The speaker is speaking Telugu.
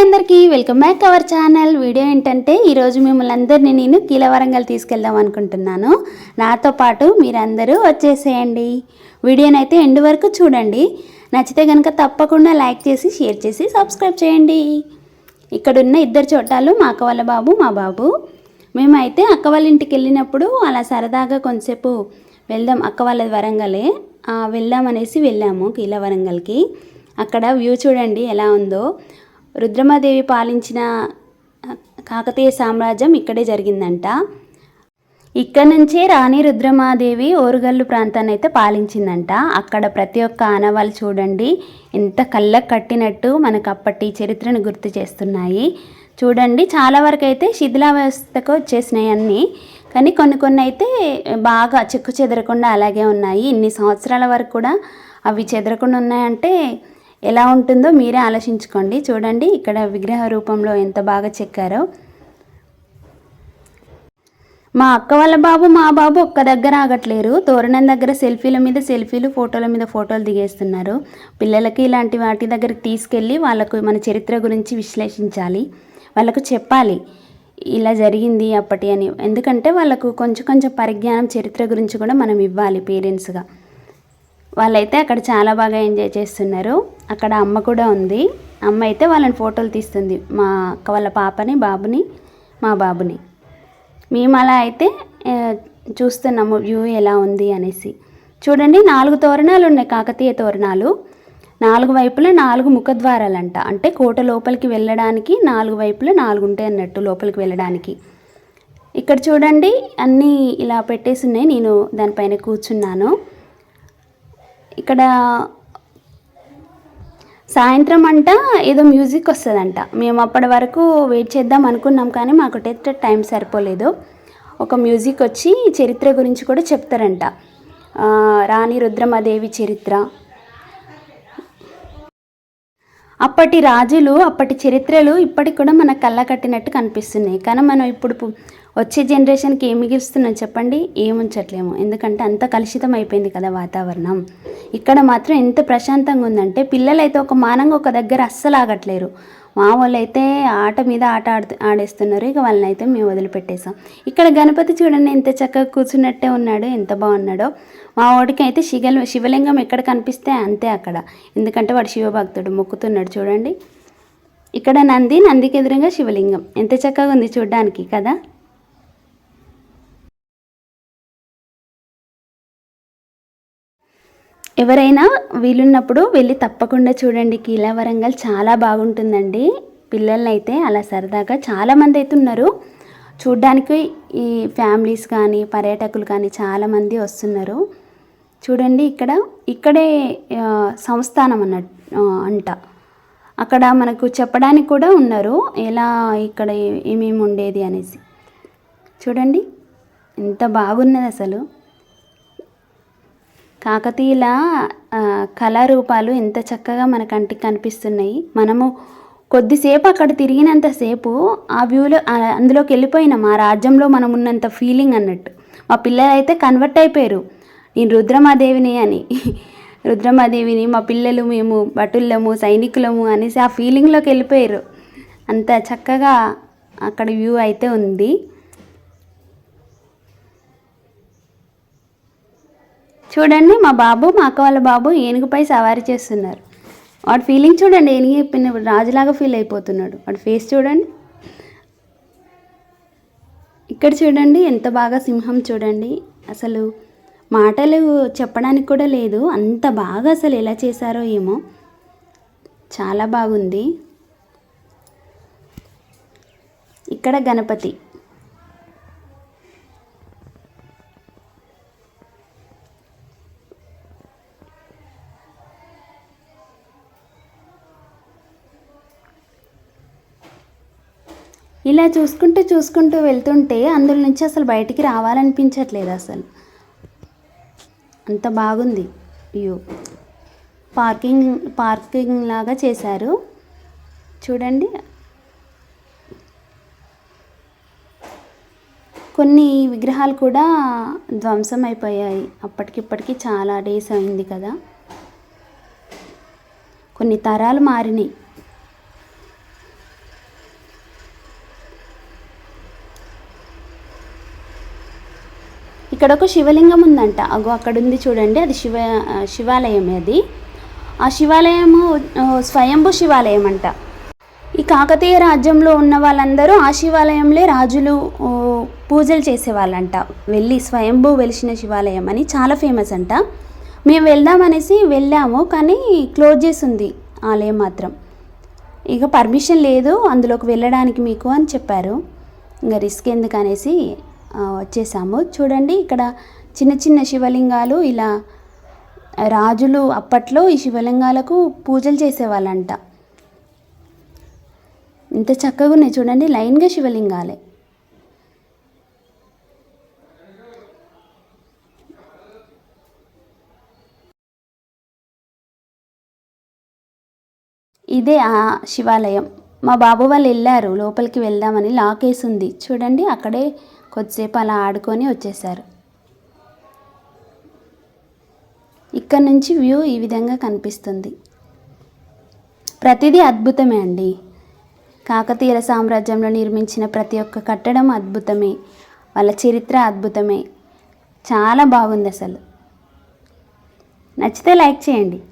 అందరికీ welcome back our channel. Video ఏంటంటే ఈరోజు మిమ్మల్ని అందరినీ నేను కీలవరంగల్ తీసుకెళ్దాం అనుకుంటున్నాను. నాతో పాటు మీరందరూ వచ్చేసేయండి. వీడియోనైతే ఎండ్ వరకు చూడండి. నచ్చితే కనుక తప్పకుండా లైక్ చేసి షేర్ చేసి సబ్స్క్రైబ్ చేయండి. ఇక్కడున్న ఇద్దరు చోటాలు మా అక్క వాళ్ళ బాబు మా బాబు. మేమైతే అక్క వాళ్ళ ఇంటికి వెళ్ళినప్పుడు అలా సరదాగా కొంతసేపు వెళ్దాం అక్క వాళ్ళ వరంగలే. వెళ్దాం అనేసి వెళ్ళాము కీలవరంగల్కి అక్కడ వ్యూ చూడండి ఎలా ఉందో. రుద్రమాదేవి పాలించిన కాకతీయ సామ్రాజ్యం ఇక్కడే జరిగిందంట. ఇక్కడ నుంచే రాణి రుద్రమాదేవి ఓరుగల్లు ప్రాంతాన్ని అయితే పాలించిందంట. అక్కడ ప్రతి ఒక్క ఆనవాళ్ళు చూడండి ఎంత కళ్ళకు కట్టినట్టు మనకు అప్పటి చరిత్రను గుర్తు చేస్తున్నాయి. చూడండి చాలా వరకు అయితే శిథిలావస్థకు వచ్చేసినాయి అన్నీ. కానీ కొన్ని కొన్ని అయితే బాగా చెక్కు చెదరకుండా అలాగే ఉన్నాయి. ఇన్ని సంవత్సరాల వరకు కూడా అవి చెదరకుండా ఉన్నాయంటే ఎలా ఉంటుందో మీరే ఆలోచించుకోండి. చూడండి ఇక్కడ విగ్రహ రూపంలో ఎంత బాగా చెక్కారో. మా అక్క వాళ్ళ బాబు మా బాబు ఒక్క దగ్గర ఆగట్లేరు. తోరణం దగ్గర సెల్ఫీల మీద సెల్ఫీలు ఫోటోల మీద ఫోటోలు దిగేస్తున్నారు. పిల్లలకి ఇలాంటి వాటి దగ్గరికి తీసుకెళ్ళి వాళ్ళకు మన చరిత్ర గురించి విశ్లేషించాలి. వాళ్ళకు చెప్పాలి ఇలా జరిగింది అప్పటి అని. ఎందుకంటే వాళ్ళకు కొంచెం కొంచెం పరిజ్ఞానం చరిత్ర గురించి కూడా మనం ఇవ్వాలి పేరెంట్స్గా. వాళ్ళైతే అక్కడ చాలా బాగా ఎంజాయ్ చేస్తున్నారు. అక్కడ అమ్మ కూడా ఉంది. అమ్మ అయితే వాళ్ళని ఫోటోలు తీస్తుంది. మా అక్క వాళ్ళ పాపని బాబుని మా బాబుని. మేము అలా అయితే చూస్తున్నాము వ్యూ ఎలా ఉంది అనేసి. చూడండి నాలుగు తోరణాలు ఉన్నాయి కాకతీయ తోరణాలు. నాలుగు వైపులా నాలుగు ముఖద్వారాలంట. అంటే కోట లోపలికి వెళ్ళడానికి నాలుగు వైపులా నాలుగు ఉంటాయి అన్నట్టు లోపలికి వెళ్ళడానికి. ఇక్కడ చూడండి అన్నీ ఇలా పెట్టేసి ఉన్నాయి. నేను దానిపైన కూర్చున్నాను. ఇక్కడ సాయంత్రం అంట ఏదో మ్యూజిక్ వస్తుందంట. మేము అప్పటి వరకు వెయిట్ చేద్దాం అనుకున్నాం కానీ మాకు టెస్ట్ టైం సరిపోలేదు. ఒక మ్యూజిక్ వచ్చి చరిత్ర గురించి కూడా చెప్తారంట. రాణి రుద్రమదేవి చరిత్ర. అప్పటి రాజులు అప్పటి చరిత్రలు ఇప్పటికి కూడా మన కళ్ళ కట్టినట్టు కనిపిస్తున్నాయి. కానీ మనం ఇప్పుడు వచ్చే జనరేషన్కి ఏమి మిగిస్తున్నాం చెప్పండి. ఏముంచట్లేము ఎందుకంటే అంత కలుషితం అయిపోయింది కదా వాతావరణం. ఇక్కడ మాత్రం ఎంత ప్రశాంతంగా ఉందంటే పిల్లలైతే ఒక మానంగా ఒక దగ్గర అస్సలు ఆగట్లేరు. మా వాళ్ళు అయితే ఆట మీద ఆట ఆడు ఆడేస్తున్నారు. ఇక వాళ్ళని అయితే మేము వదిలిపెట్టేసాం. ఇక్కడ గణపతి చూడండి ఎంత చక్కగా కూర్చున్నట్టే ఉన్నాడు ఎంత బాగున్నాడో. మా వాడికి అయితే శిగల్ శివలింగం ఎక్కడ కనిపిస్తే అంతే అక్కడ. ఎందుకంటే వాడు శివభక్తుడు మొక్కుతున్నాడు చూడండి. ఇక్కడ నంది నందికి ఎదురుగా శివలింగం. ఎంత చక్కగా ఉంది చూడడానికి కదా. ఎవరైనా వీలున్నప్పుడు వెళ్ళి తప్పకుండా చూడండి. కీలా వరంగల్ చాలా బాగుంటుందండి. పిల్లల్ని అయితే అలా సరదాగా చాలామంది అయితే ఉన్నారు. చూడ్డానికి ఈ ఫ్యామిలీస్ కానీ పర్యాటకులు కానీ చాలామంది వస్తున్నారు. చూడండి ఇక్కడ ఇక్కడే సంస్థానం అన్నట్టు అంట. అక్కడ మనకు చెప్పడానికి కూడా ఉన్నారు. ఎలా ఇక్కడ ఏమేమి ఉండేది అనేసి. చూడండి ఎంత బాగున్నది అసలు. కాకతీయుల కళారూపాలు ఎంత చక్కగా మన కంటికి కనిపిస్తున్నాయి. మనము కొద్దిసేపు అక్కడ తిరిగినంతసేపు ఆ వ్యూలో అందులోకి వెళ్ళిపోయినాం. ఆ రాజ్యంలో మనం ఉన్నంత ఫీలింగ్ అన్నట్టు. మా పిల్లలు అయితే కన్వర్ట్ అయిపోయారు. నేను రుద్రమాదేవిని అని. రుద్రమాదేవిని మా పిల్లలు మేము భటుల్లము సైనికులము అనేసి ఆ ఫీలింగ్లోకి వెళ్ళిపోయారు. అంత చక్కగా అక్కడ వ్యూ అయితే ఉంది. చూడండి మా బాబు మా అక్క వాళ్ళ బాబు ఏనుగుపై సవారీ చేస్తున్నారు. వాడి ఫీలింగ్ చూడండి ఏనుగు చెప్పిన రాజులాగా ఫీల్ అయిపోతున్నాడు. వాడి ఫేస్ చూడండి. ఇక్కడ చూడండి ఎంత బాగా సింహం చూడండి. అసలు మాటలు చెప్పడానికి కూడా లేదు. అంత బాగా అసలు ఎలా చేశారో ఏమో. చాలా బాగుంది. ఇక్కడ గణపతి. ఇలా చూసుకుంటూ చూసుకుంటూ వెళ్తుంటే అందులో నుంచి అసలు బయటికి రావాలనిపించట్లేదు అసలు. అంత బాగుంది వ్యూ. పార్కింగ్ పార్కింగ్ లాగా చేశారు. చూడండి. కొన్ని విగ్రహాలు కూడా ధ్వంసం అయిపోయాయి. అప్పటికిప్పటికి చాలా డేస్ అయింది కదా. కొన్ని తరాలు మారినాయి. ఇక్కడ ఒక శివలింగం ఉందంట. అగో అక్కడ ఉంది చూడండి. అది శివ శివాలయం అది. ఆ శివాలయము స్వయంభూ శివాలయం అంట ఈ కాకతీయ రాజ్యంలో ఉన్న వాళ్ళందరూ ఆ శివాలయంలో రాజులు పూజలు చేసేవాళ్ళంట. వెళ్ళి స్వయంభూ వెలిసిన శివాలయం అని చాలా ఫేమస్ అంట. మేము వెళ్దామనేసి వెళ్ళాము కానీ క్లోజ్ చేసి ఉంది ఆలయం మాత్రం. ఇక పర్మిషన్ లేదు అందులోకి వెళ్ళడానికి మీకు అని చెప్పారు. ఇంకా రిస్క్ ఎందుకు అనేసి వచ్చేసాము. చూడండి ఇక్కడ చిన్న చిన్న శివలింగాలు ఇలా రాజులు అప్పట్లో ఈ శివలింగాలకు పూజలు చేసేవాళ్ళంట. ఇంత చక్కగా ఉన్నాయి చూడండి లైన్గా శివలింగాలే. ఇదే ఆ శివాలయం. మా బాబు వాళ్ళు వెళ్ళారు లోపలికి వెళ్దామని లాక్ ఉంది చూడండి అక్కడే కొద్దిసేపు అలా ఆడుకొని వచ్చేసారు ఇక్కడ నుంచి వ్యూ ఈ విధంగా కనిపిస్తుంది. ప్రతిదీ అద్భుతమే అండి. కాకతీయుల సామ్రాజ్యంలో నిర్మించిన ప్రతి ఒక్క కట్టడం అద్భుతమే. వాళ్ళ చరిత్ర అద్భుతమే. చాలా బాగుంది అసలు. నచ్చితే లైక్ చేయండి.